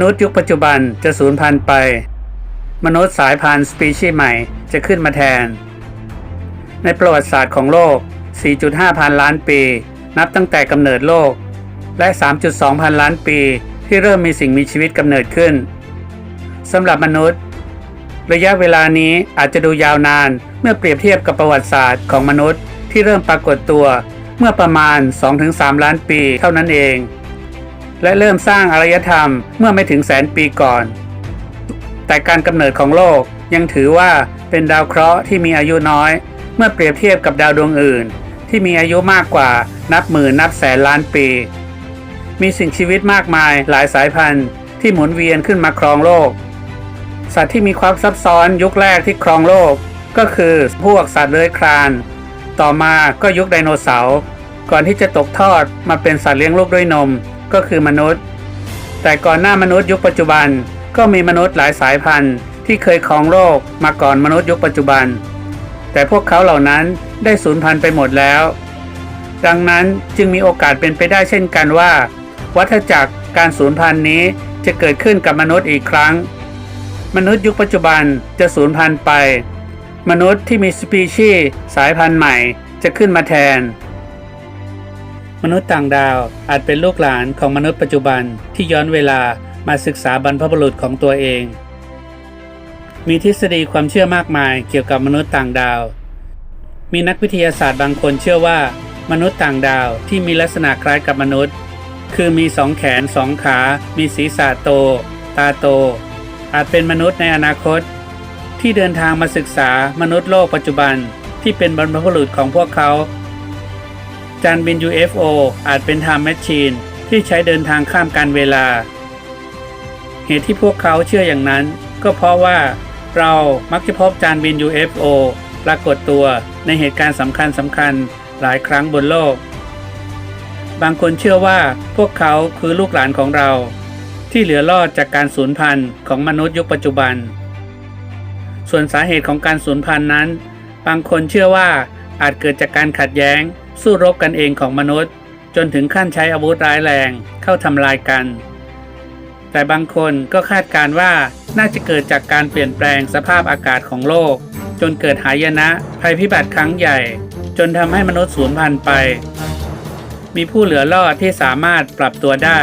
นุษย์ยุคปัจจุบันจะสูญพันธุ์ไป มนุษย์สายพันธุ์สปีชีส์ใหม่จะขึ้นมาแทน ในประวัติศาสตร์ของโลก 4.5 พันล้านปี นับตั้งแต่กำเนิดโลก และ 3.2 พันล้านปีที่เริ่มมีสิ่งมีชีวิตกำเนิดขึ้นสำหรับมนุษย์ ระยะเวลานี้อาจจะดูยาวนานเมื่อเปรียบเทียบกับประวัติศาสตร์ของมนุษย์ที่เริ่มปรากฏตัวเมื่อประมาณ 2-3 ล้านปีเท่านั้นเอง และเริ่มสร้างอารยธรรมเมื่อไม่ถึงแสนปีก่อน แต่การกำเนิดของโลกยังถือว่าเป็นดาวเคราะห์ที่มีอายุน้อย เมื่อเปรียบเทียบกับดาวดวงอื่น ที่มีอายุมากกว่านับหมื่นนับแสนล้านปี มีสิ่งชีวิตมากมายหลายสายพันธุ์ที่หมุนเวียนขึ้นมาครองโลก สัตว์ที่มีความซับซ้อนยุคแรกที่ครองโลก ก็คือพวกสัตว์เลื้อยคลาน ต่อมาก็ยุคไดโนเสาร์ก่อนที่จะตกทอดมาเป็นสัตว์เลี้ยงลูกด้วยนม ก็คือมนุษย์ แต่ก่อนหน้ามนุษย์ยุคปัจจุบันก็มีมนุษย์หลายสายพันธุ์ ที่เคยครองโลกมาก่อนมนุษย์ยุคปัจจุบัน แต่พวกเขาเหล่านั้นได้สูญพันธุ์ไปหมดแล้ว ดังนั้นจึงมีโอกาสเป็นไปได้เช่นกันว่า วัฏจักรการสูญพันธุ์นี้จะเกิดขึ้นกับมนุษย์อีกครั้ง มนุษย์ยุคปัจจุบันจะสูญพันธุ์ไป มนุษย์ที่มีสปีชีส์สายพันธุ์ใหม่จะขึ้นมาแทน มนุษย์ต่างดาวอาจเป็นลูกหลานของมนุษย์ปัจจุบันที่ย้อนเวลามาศึกษาบรรพบุรุษของตัวเอง มีทฤษฎีความเชื่อมากมายเกี่ยวกับมนุษย์ต่างดาว มีนักวิทยาศาสตร์บางคนเชื่อว่า มนุษย์ต่างดาวที่มีลักษณะคล้ายกับมนุษย์ คือมีสองแขนสองขา มีศีรษะโต ตาโต อาจเป็นมนุษย์ในอนาคต ที่เดินทางมาศึกษามนุษย์โลกปัจจุบันที่เป็นบรรพบุรุษของพวกเขา จานบิน UFO อาจเป็นไทม์แมชชีนที่ใช้เดินทางข้ามการเวลา เหตุที่พวกเขาเชื่ออย่างนั้น ก็เพราะว่าเรามักจะพบจานบิน UFO ปรากฏตัวในเหตุการณ์สำคัญสำคัญหลายครั้งบนโลก บางคนเชื่อว่าพวกเขาคือลูกหลานของเรา ที่เหลือรอดจากการสูญพันธุ์ของมนุษย์ยุคปัจจุบัน ส่วนสาเหตุของการสูญพันธุ์นั้น บางคนเชื่อว่า อาจเกิดจากการขัดแย้ง สู้รบกันเองของมนุษย์ จนถึงขั้นใช้อาวุธร้ายแรงเข้าทำลายกัน แต่บางคนก็คาดการณ์ว่าน่าจะเกิดจากการเปลี่ยนแปลงสภาพอากาศของโลก จนเกิดหายนะภัยพิบัติครั้งใหญ่ จนทำให้มนุษย์สูญพันธุ์ไป มีผู้เหลือรอดที่สามารถปรับตัวได้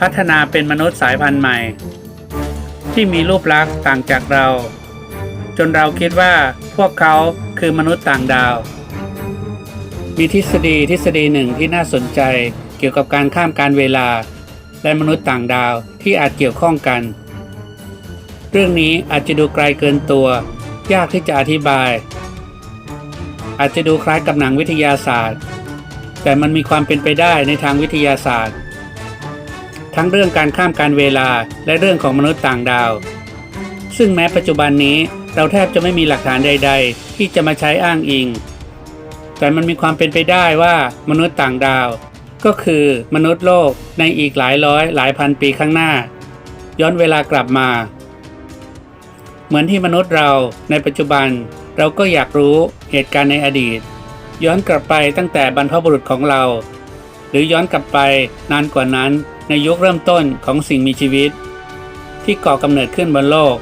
พัฒนาเป็นมนุษย์สายพันธุ์ใหม่ ที่มีรูปลักษณ์ต่างจากเรา จนเราคิดว่าพวกเขา คือมนุษย์ต่างดาว มีทฤษฎีทฤษฎีหนึ่งที่น่าสนใจเกี่ยวกับการข้ามการเวลา และมนุษย์ต่างดาวที่อาจเกี่ยวข้องกัน เรื่องนี้อาจจะดูไกลเกินตัว ยากที่จะอธิบาย อาจจะดูคล้ายกับหนังวิทยาศาสตร์ แต่มันมีความเป็นไปได้ในทางวิทยาศาสตร์ ทั้งเรื่องการข้ามการเวลาและเรื่องของมนุษย์ต่างดาว ซึ่งแม้ปัจจุบันนี้ เราแทบจะไม่มีหลักฐานใด ๆ ที่จะมาใช้อ้างอิง แต่มันมีความเป็นไปได้ว่ามนุษย์ต่างดาว ก็คือมนุษย์โลกในอีกหลายร้อยหลายพันปีข้างหน้า ย้อนเวลากลับมา เหมือนที่มนุษย์เราในปัจจุบัน เราก็อยากรู้เหตุการณ์ในอดีต ย้อนกลับไปตั้งแต่บรรพบุรุษของเรา หรือย้อนกลับไปนานกว่านั้นในยุคเริ่มต้นของสิ่งมีชีวิต ที่ก่อกำเนิดขึ้นบนโลก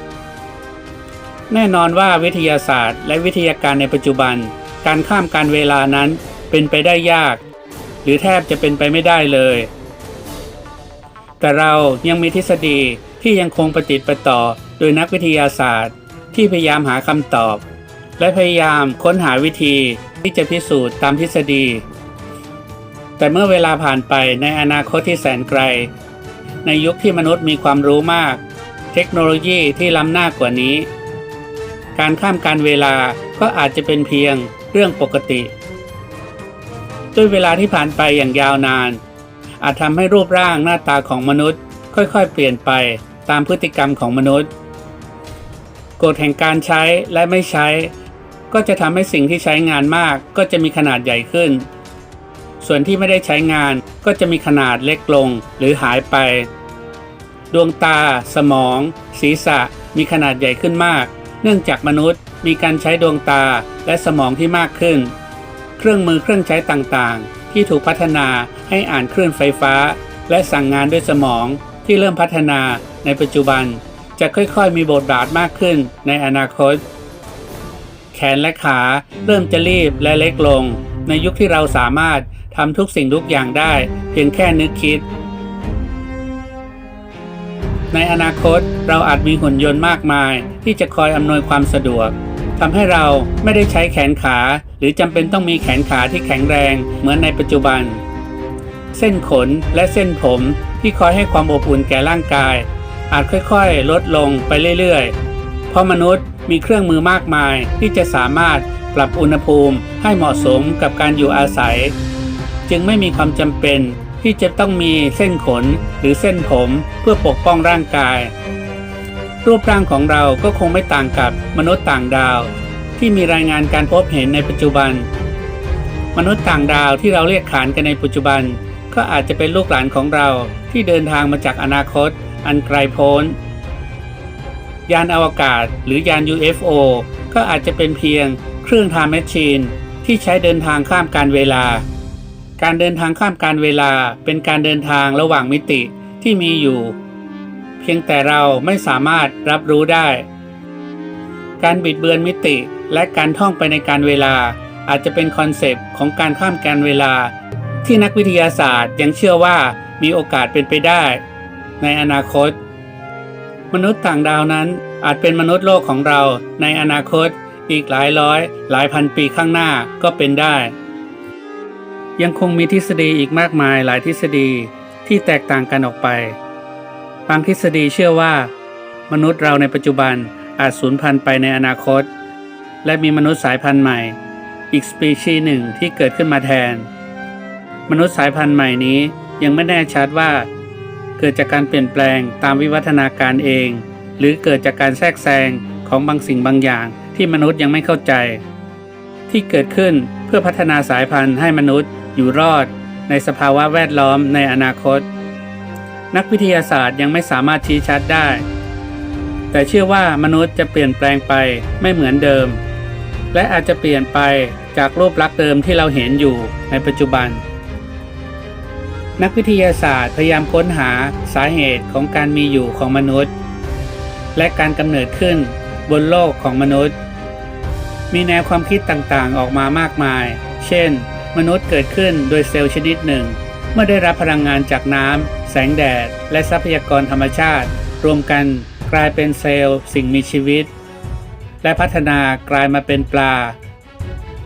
แน่นอนว่าวิทยาศาสตร์ และวิทยาการในปัจจุบัน การข้ามการเวลานั้นเป็นไปได้ยาก หรือแทบจะเป็นไปไม่ได้เลย แต่เรายังมีทฤษฎีที่ยังคงประติประต่อโดยนักวิทยาศาสตร์ ที่พยายามหาคำตอบ และพยายามค้นหาวิธีที่จะพิสูจน์ตามทฤษฎี แต่เมื่อเวลาผ่านไปในอนาคตที่แสนไกล ในยุคที่มนุษย์มีความรู้มาก เทคโนโลยีที่ล้ำหน้ากว่านี้ การข้ามการเวลาก็อาจจะเป็นเพียงเรื่องปกติ ด้วยเวลาที่ผ่านไปอย่างยาวนาน อาจทำให้รูปร่างหน้าตาของมนุษย์ ค่อยๆ เปลี่ยนไปตามพฤติกรรมของมนุษย์ กฎแห่งการใช้และไม่ใช้ ก็จะทำให้สิ่งที่ใช้งานมากก็จะมีขนาดใหญ่ขึ้น ส่วนที่ไม่ได้ใช้งานก็จะมีขนาดเล็กลงหรือหายไป ดวงตา สมอง ศีรษะมีขนาดใหญ่ขึ้นมาก เนื่องจากมนุษย์มีการใช้ดวงตาและสมองที่มากขึ้น เครื่องมือเครื่องใช้ต่างๆ ที่ถูกพัฒนาให้อ่านคลื่นไฟฟ้า และสั่งงานด้วยสมองที่เริ่มพัฒนาในปัจจุบัน จะค่อยๆ มีบทบาทมากขึ้นในอนาคต แขนและขาเริ่มจะรีบและเล็กลง ในยุคที่เราสามารถทำทุกสิ่งทุกอย่างได้ เพียงแค่นึกคิด ในอนาคตเราอาจมีหุ่นยนต์มากมาย ที่จะคอยอำนวยความสะดวกทำให้เราไม่ได้ใช้แขนขา หรือจำเป็นต้องมีแขนขาที่แข็งแรงเหมือนในปัจจุบัน เส้นขนและเส้นผมที่คอยให้ความอบอุ่นแก่ร่างกาย อาจค่อยๆ ลดลงไปเรื่อยๆ เพราะมนุษย์มีเครื่องมือมากมายที่จะสามารถปรับอุณหภูมิให้เหมาะสมกับการอยู่อาศัย จึงไม่มีความจำเป็น ที่จะต้องมีเส้นขนหรือเส้นผมเพื่อปกป้องร่างกาย รูปร่างของเราก็คงไม่ต่างกับมนุษย์ต่างดาว ที่มีรายงานการพบเห็นในปัจจุบัน มนุษย์ต่างดาวที่เราเรียกขานกันในปัจจุบัน ก็อาจจะเป็นลูกหลานของเราที่เดินทางมาจากอนาคต อันไกลโพ้น ยานอวกาศหรือยาน UFO ก็อาจจะเป็นเพียงเครื่องทาแมชชีนที่ใช้เดินทางข้ามการเวลา การเดินทางข้ามการเวลาเป็นการเดินทางระหว่างมิติที่มีอยู่ เพียงแต่เราไม่สามารถรับรู้ได้ การบิดเบือนมิติและการท่องไปในการเวลาอาจจะเป็นคอนเซปต์ของการข้ามการเวลา ที่นักวิทยาศาสตร์ยังเชื่อว่ามีโอกาสเป็นไปได้ ในอนาคต มนุษย์ต่างดาวนั้นอาจเป็นมนุษย์โลกของเราในอนาคตอีกหลายร้อย หลายพันปีข้างหน้าก็เป็นได้ ยังคงมีทฤษฎีอีกมากมายหลายทฤษฎีที่แตกต่างกันออกไป บางทฤษฎีเชื่อว่า มนุษย์เราในปัจจุบันอาจสูญพันธุ์ไปในอนาคต และมีมนุษย์สายพันธุ์ใหม่ อีกสปีชีส์หนึ่งที่เกิดขึ้นมาแทน มนุษย์สายพันธุ์ใหม่นี้ยังไม่แน่ชัดว่า เกิดจากการเปลี่ยนแปลงตามวิวัฒนาการเอง หรือเกิดจากการแทรกแซงของบางสิ่งบางอย่างที่มนุษย์ยังไม่เข้าใจ ที่เกิดขึ้นเพื่อพัฒนาสายพันธุ์ให้มนุษย์ อยู่รอดในสภาวะแวดล้อมในอนาคต นักวิทยาศาสตร์ยังไม่สามารถชี้ชัดได้ แต่เชื่อว่ามนุษย์จะเปลี่ยนแปลงไปไม่เหมือนเดิม และอาจจะเปลี่ยนไปจากรูปลักษณ์เดิมที่เราเห็นอยู่ในปัจจุบัน นักวิทยาศาสตร์พยายามค้นหาสาเหตุของการมีอยู่ของมนุษย์ และการกำเนิดขึ้นบนโลกของมนุษย์ มีแนวความคิดต่างๆออกมามากมาย เช่น มนุษย์เกิดขึ้นโดยเซลล์ชนิดหนึ่ง เมื่อได้รับพลังงานจากน้ำ แสงแดด และทรัพยากรธรรมชาติ รวมกันกลายเป็นเซลล์ สิ่งมีชีวิต และพัฒนากลายมาเป็นปลา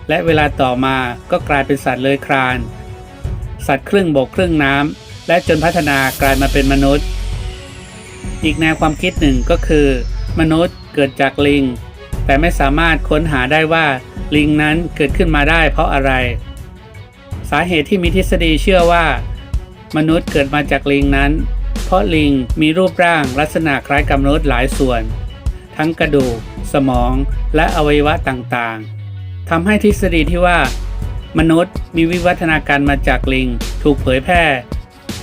และเวลาต่อมาก็กลายเป็นสัตว์เลื้อยคลาน สัตว์ครึ่งบกครึ่งน้ำและจนพัฒนากลายมาเป็นมนุษย์ อีกแนวความคิดหนึ่งก็คือ มนุษย์เกิดจากลิง แต่ไม่สามารถค้นหาได้ว่าลิงนั้นเกิดขึ้นมาได้เพราะอะไราเหตุที่มีทฤษฎีเชื่อว่า มนุษย์เกิดมาจากลิงนั้น เพราะลิงมีรูปร่างลักษณะคล้ายกับมนุษย์หลายส่วน ทั้งกระดูก สมอง และอวัยวะต่างๆทำให้ทฤษฎีที่ว่า มนุษย์มีวิวัฒนาการมาจากลิง ถูกเผยแพร่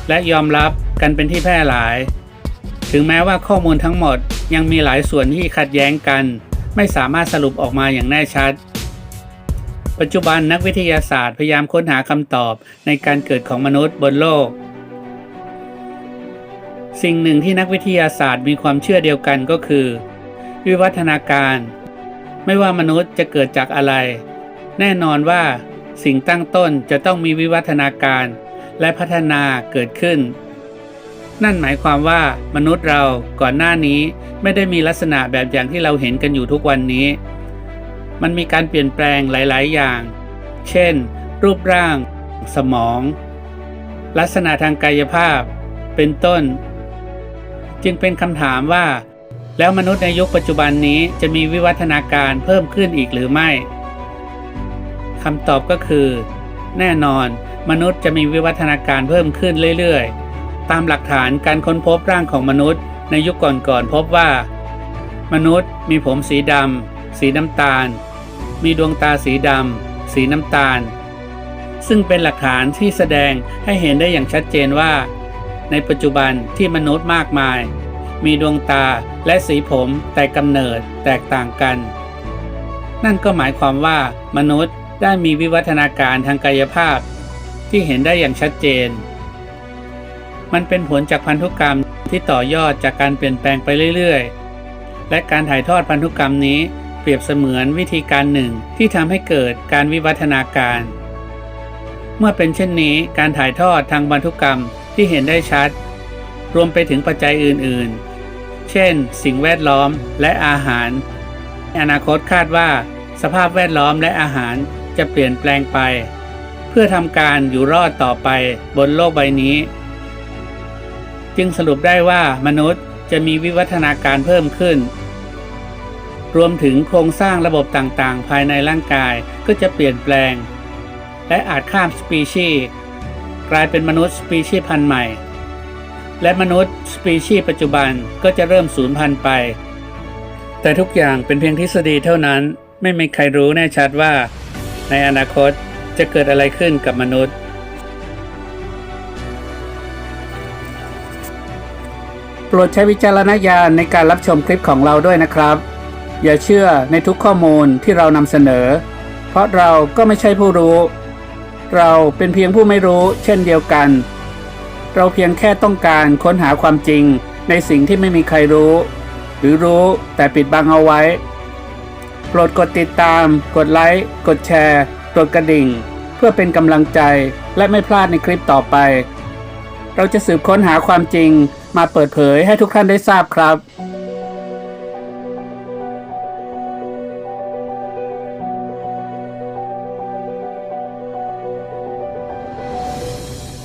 และยอมรับกันเป็นที่แพร่หลาย ถึงแม้ว่าข้อมูลทั้งหมดยังมีหลายส่วนที่ขัดแย้งกัน ไม่สามารถสรุปออกมาอย่างแน่ชัด ปัจจุบันนักวิทยาศาสตร์พยายามค้นหาคำตอบในการเกิดของมนุษย์บนโลก สิ่งหนึ่งที่นักวิทยาศาสตร์มีความเชื่อเดียวกันก็คือ วิวัฒนาการ ไม่ว่ามนุษย์จะเกิดจากอะไร แน่นอนว่า สิ่งตั้งต้นจะต้องมีวิวัฒนาการและพัฒนาเกิดขึ้น นั่นหมายความว่ามนุษย์เราก่อนหน้านี้ไม่ได้มีลักษณะแบบอย่างที่เราเห็นกันอยู่ทุกวันนี้ มันมีการเปลี่ยนแปลงหลาย ๆ อย่าง เช่น รูปร่าง สมอง ลักษณะทางกายภาพ เป็นต้น จึงเป็นคำถามว่า แล้วมนุษย์ในยุคปัจจุบันนี้จะมีวิวัฒนาการเพิ่มขึ้นอีกหรือไม่คำตอบก็คือ แน่นอน มนุษย์จะมีวิวัฒนาการเพิ่มขึ้นเรื่อย ๆ ตามหลักฐานการค้นพบร่างของมนุษย์ในยุคก่อนๆพบว่า มนุษย์มีผมสีดำสีน้ำตาล มีดวงตาสีดำ สีน้ำตาล ซึ่งเป็นหลักฐานที่แสดงให้เห็นได้อย่างชัดเจนว่า ในปัจจุบันที่มนุษย์มากมาย มีดวงตาและสีผมแต่กำเนิดแตกต่างกัน นั่นก็หมายความว่ามนุษย์ได้มีวิวัฒนาการทางกายภาพ ที่เห็นได้อย่างชัดเจน มันเป็นผลจากพันธุกรรมที่ต่อยอดจากการเปลี่ยนแปลงไปเรื่อยๆ และการถ่ายทอดพันธุกรรมนี้ เปรียบเสมือนวิธีการหนึ่งที่ทำให้เกิดการวิวัฒนาการ เมื่อเป็นเช่นนี้การถ่ายทอดทางพันธุกรรมที่เห็นได้ชัด รวมไปถึงปัจจัยอื่นๆ เช่น สิ่งแวดล้อมและอาหาร อนาคตคาดว่า สภาพแวดล้อมและอาหารจะเปลี่ยนแปลงไป เพื่อทำการอยู่รอดต่อไปบนโลกใบนี้ จึงสรุปได้ว่ามนุษย์จะมีวิวัฒนาการเพิ่มขึ้น รวมถึงโครงสร้างระบบต่างๆ ภายในร่างกายก็จะเปลี่ยนแปลง และอาจข้ามสปีชีส์กลายเป็นมนุษย์สปีชีส์พันธุ์ใหม่ และมนุษย์สปีชีส์ปัจจุบันก็จะเริ่มสูญพันธุ์ไป แต่ทุกอย่างเป็นเพียงทฤษฎีเท่านั้นไม่มีใครรู้แน่ชัดว่า ในอนาคตจะเกิดอะไรขึ้นกับมนุษย์โปรดใช้วิจารณญาณในการรับชมคลิปของเราด้วยนะครับ อย่าเชื่อในทุกข้อมูลที่เรานำเสนอ เพราะเราก็ไม่ใช่ผู้รู้ เราเป็นเพียงผู้ไม่รู้เช่นเดียวกัน เราเพียงแค่ต้องการค้นหาความจริงในสิ่งที่ไม่มีใครรู้ หรือรู้แต่ปิดบังเอาไว้ โปรดกดติดตาม กดไลค์ กดแชร์กดกระดิ่ง เพื่อเป็นกำลังใจและไม่พลาดในคลิปต่อไป เราจะสืบค้นหาความจริงมาเปิดเผยให้ทุกท่านได้ทราบครับ